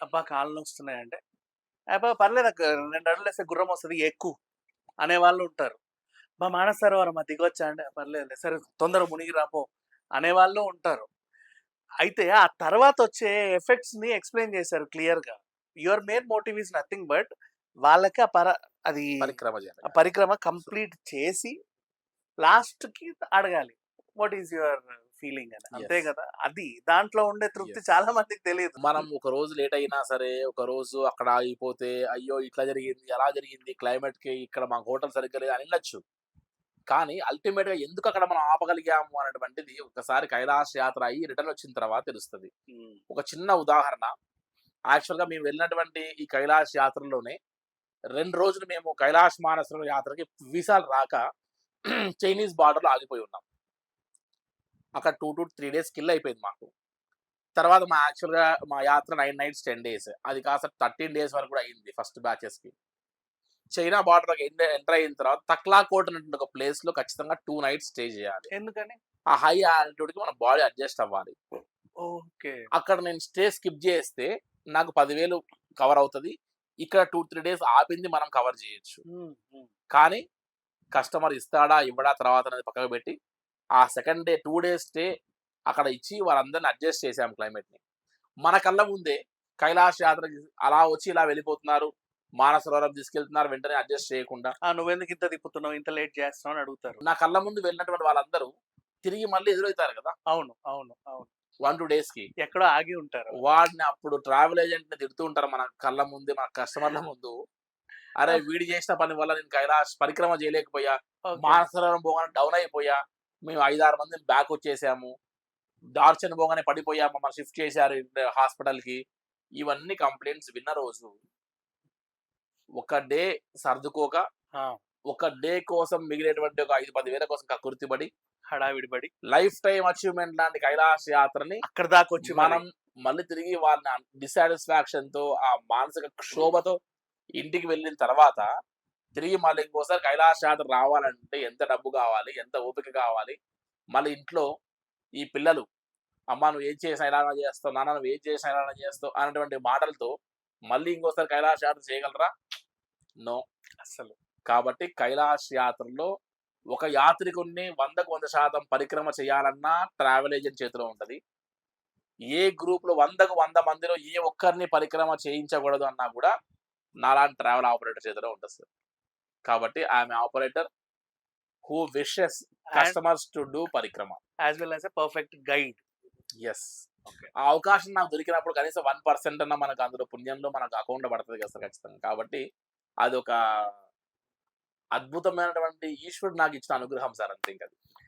అబ్బా! కాళ్ళు వస్తున్నాయంటే. అబ్బా! పర్లేదు రెండు అడుగులు వేస్తే గుర్రం వస్తుంది ఎక్కువ అనే వాళ్ళు ఉంటారు. బా మానసరోవరం మా దిగొచ్చా అంటే పర్లేదు సరే తొందర మునిగి రాపో అనే వాళ్ళు ఉంటారు. అయితే ఆ తర్వాత వచ్చే ఎఫెక్ట్స్ని ఎక్స్ప్లెయిన్ చేశారు క్లియర్గా your main motive is nothing but వాళ్ళకి ఆ పర అది పరిక్రమ పరిక్రమ కంప్లీట్ చేసి లాస్ట్కి అడగాలి. వాట్ ఈస్ యువర్ ఫీలింగ్ అని. అంతే. కదా? అది దాంట్లో ఉండే తృప్తి. చాలా మందికి తెలియదు. మనం ఒక రోజు లేట్ అయినా సరే ఒక రోజు అక్కడ ఆగిపోతే అయ్యో! ఇట్లా జరిగింది అలా జరిగింది క్లైమేట్కి ఇక్కడ మా హోటల్ సరిగ్గా లేదు అని వెళ్ళొచ్చు కానీ అల్టిమేట్గా ఎందుకు అక్కడ మనం ఆపగలిగాము అనేటువంటిది ఒకసారి కైలాస యాత్ర అయ్యి రిటర్న్ వచ్చిన తర్వాత తెలుస్తుంది. ఒక చిన్న ఉదాహరణ. యాక్చువల్గా మేము వెళ్ళినటువంటి ఈ కైలాస యాత్రలోనే రెండు రోజులు మేము కైలాస మానసరం యాత్రకి వీసాలు రాక చైనీస్ బార్డర్లో ఆగిపోయి ఉన్నాం. అక్కడ two to three days kill అయిపోయింది మాకు. తర్వాత మా యాక్చువల్గా మా యాత్ర నైన్ నైట్స్ టెన్ డేస్. అది కాస్త థర్టీన్ డేస్ వరకు కూడా అయింది ఫస్ట్ బ్యాచెస్కి చైనా బార్డర్ ఎంటర్ అయిన తర్వాత తక్లా కోట్ అనేటువంటి ఒక ప్లేస్లో ఖచ్చితంగా టూ నైట్స్ స్టే చేయాలి. ఎందుకని? ఆ హై ఆల్టిట్యూడ్కి మన బాడీ అడ్జస్ట్ అవ్వాలి. ఓకే. అక్కడ నేను స్టే స్కిప్ చేస్తే నాకు పదివేలు కవర్ అవుతుంది. ఇక్కడ టూ త్రీ డేస్ ఆపింది మనం కవర్ చేయొచ్చు. కానీ కస్టమర్ ఇస్తాడా ఇవ్వడా తర్వాత అనేది పక్కకు పెట్టి ఆ second day two days stay అక్కడ ఇచ్చి వాళ్ళందరిని అడ్జస్ట్ చేసాం క్లైమేట్ని మన కళ్ళ ముందే కైలాస యాత్రకి అలా వచ్చి ఇలా వెళ్ళిపోతున్నారు. మానసరోవరం తీసుకెళ్తున్నారు. వెంటనే అడ్జస్ట్ చేయకుండా. నువ్వెందుకు ఇంత తిప్పుతున్నావు? ఇంత లేట్ చేస్తున్నావు? అని అడుగుతారు. నా కళ్ళ ముందు వెళ్ళినటువంటి వాళ్ళందరూ తిరిగి మళ్ళీ ఎదురవుతారు కదా? అవును అవును అవును. వన్ టూ డేస్కి ఎక్కడో ఆగి ఉంటారు. వాడిని అప్పుడు ట్రావెల్ ఏజెంట్ని తిడుతూ ఉంటారు మన కళ్ళ ముందే మన కస్టమర్ల ముందు. అరే వీడి చేసిన పని వల్ల నేను కైలాస్ పరిక్రమ చేయలేకపోయా? Okay. మానసరం పోగానే డౌన్ అయిపోయా? మేము ఐదారు మందిని బ్యాక్ వచ్చేసాము. డార్చన్ పోగానే పడిపోయా మమ్మల్ని షిఫ్ట్ చేశారు హాస్పిటల్కి. ఇవన్నీ కంప్లైంట్స్ విన్న రోజు. ఒక డే సర్దుకోక ఒక డే కోసం మిగిలేటువంటి ఒక ఐదు పది వేల కోసం కకుర్తిపడి హడావిడి పడి లైఫ్ టైం అచీవ్మెంట్ లాంటి కైలాస యాత్రని అక్కడ దాకా వచ్చి మనం మళ్ళీ తిరిగి వాళ్ళని డిసాటిస్ఫాక్షన్తో ఆ మానసిక క్షోభతో ఇంటికి వెళ్ళిన తర్వాత తిరిగి మళ్ళీ ఇంకోసారి కైలాస యాత్ర రావాలంటే ఎంత డబ్బు కావాలి ఎంత ఓపిక కావాలి? మళ్ళీ ఇంట్లో ఈ పిల్లలు అమ్మ నువ్వు ఏం చేసినా ఇలా చేస్తావు నాన్న నువ్వు ఏం చేసినా ఇలా చేస్తావు అనేటువంటి మాటలతో మళ్ళీ ఇంకోసారి కైలాస యాత్ర చేయగలరా? నో. అసలు కాబట్టి కైలాస యాత్రలో ఒక యాత్రికుడిని వందకు వంద శాతం పరిక్రమ చేయాలన్నా ట్రావెల్ ఏజెంట్ చేతిలో ఉంటది. ఏ గ్రూప్లో వందకు వంద మందిలో ఏ ఒక్కరిని పరిక్రమ చేయించకూడదు అన్నా కూడా నాలాంటి ట్రావెల్ ఆపరేటర్ చేతిలో ఉంటుంది సార్. కాబట్టి ఆమె operator who wishes customers to do parikrama. As well as a perfect guide. Yes ఆ అవకాశం నాకు దొరికినప్పుడు కనీసం వన్ పర్సెంట్ అన్న మనకు అందులో పుణ్యంలో మనకు అకౌంట్ పడుతుంది కదా సార్ ఖచ్చితంగా. కాబట్టి అది ఒక అద్భుతమైనటువంటి ఈశ్వరుడు నాకు ఇచ్చిన అనుగ్రహం సార్ అంతే ఇంకా.